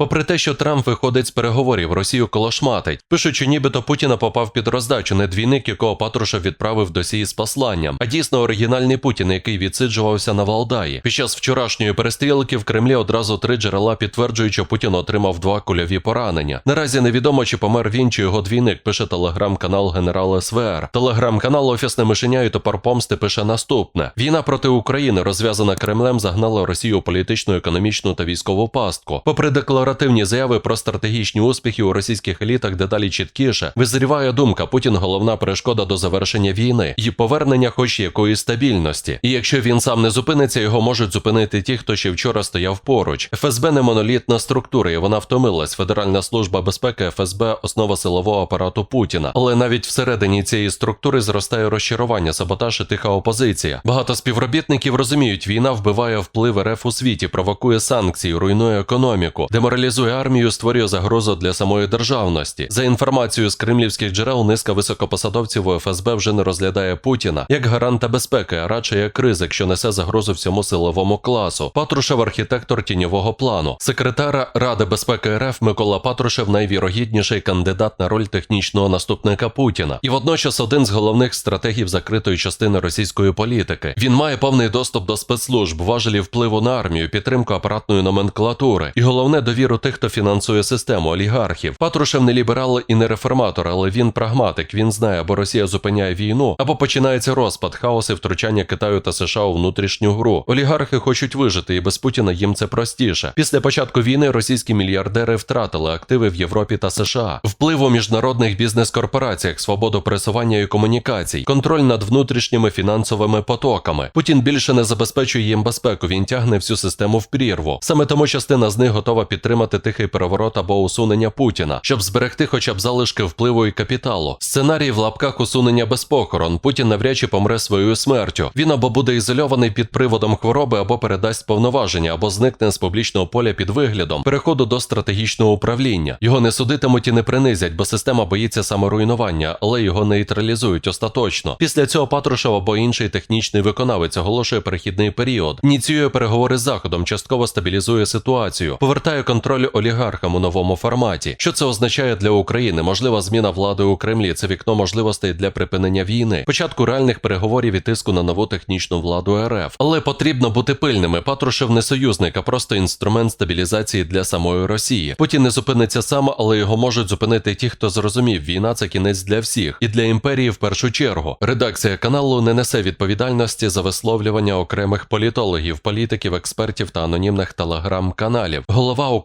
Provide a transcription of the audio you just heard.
Попри те, що Трамп виходить з переговорів, Росію колошматить. Пишуть, що нібито Путіна попав під роздачу, не двійник, якого Патрушев відправив до сії з посланням, а дійсно оригінальний Путін, який відсиджувався на Валдаї. Під час вчорашньої перестрілки в Кремлі одразу три джерела підтверджують, що Путін отримав два кульові поранення. Наразі невідомо, чи помер він, чи його двійник, пише телеграм-канал Генерал СВР. Телеграм-канал Офісне мишеня і топор помсти пише наступне: війна проти України, розв'язана Кремлем, загнала Росію у політичну, економічну та військову пастку. Попри декларацію декларативні заяви про стратегічні успіхи у російських елітах дедалі чіткіше визріває думка Путін головна перешкода до завершення війни і повернення хоч якоїсь стабільності. І якщо він сам не зупиниться, його можуть зупинити ті, хто ще вчора стояв поруч. ФСБ не монолітна структура, і вона втомилась. Федеральна служба безпеки ФСБ основа силового апарату Путіна. Але навіть всередині цієї структури зростає розчарування, саботаж і тиха опозиція. Багато співробітників розуміють, війна вбиває вплив РФ у світі, провокує санкції, руйнує економіку, деморалізує армію, створює загрозу для самої державності. За інформацією з кремлівських джерел, низка високопосадовців у ФСБ вже не розглядає Путіна як гаранта безпеки, а радше як ризик, що несе загрозу всьому силовому класу. Патрушев архітектор тіньового плану. Секретар Ради безпеки РФ Микола Патрушев найвірогідніший кандидат на роль технічного наступника Путіна, і водночас один з головних стратегів закритої частини російської політики. Він має повний доступ до спецслужб, важелі впливу на армію, підтримку апаратної номенклатури і головне довіру тих, хто фінансує систему олігархів. Патрушев не ліберал і не реформатор, але він прагматик. Він знає, або Росія зупиняє війну, або починається розпад, хаос і втручання Китаю та США у внутрішню гру. Олігархи хочуть вижити, і без Путіна їм це простіше. Після початку війни російські мільярдери втратили активи в Європі та США, вплив у міжнародних бізнес-корпораціях, свободу пересування і комунікацій, контроль над внутрішніми фінансовими потоками. Путін більше не забезпечує їм безпеку. Він тягне всю систему в прірву. Саме тому частина з них готова підтримати тихий переворот або усунення Путіна, щоб зберегти хоча б залишки впливу і капіталу. Сценарій в лапках усунення без похорон. Путін навряд чи помре своєю смертю. Він або буде ізольований під приводом хвороби, або передасть повноваження, або зникне з публічного поля під виглядом переходу до стратегічного управління. Його не судитимуть і не принизять, бо система боїться саморуйнування, але його нейтралізують остаточно. Після цього Патрушев або інший технічний виконавець оголошує перехідний період, ініціює переговори з заходом, частково стабілізує ситуацію, повертає контроль олігархам у новому форматі. Що це означає для України? Можлива зміна влади у Кремлі. Це вікно можливостей для припинення війни, початку реальних переговорів і тиску на нову технічну владу РФ. Але потрібно бути пильними. Патрушев не союзник, а просто інструмент стабілізації для самої Росії. Путін не зупиниться сам, але його можуть зупинити ті, хто зрозумів, війна це кінець для всіх і для імперії в першу чергу. Редакція каналу не несе відповідальності за висловлювання окремих політологів, політиків, експертів та анонімних телеграм-каналів. Голова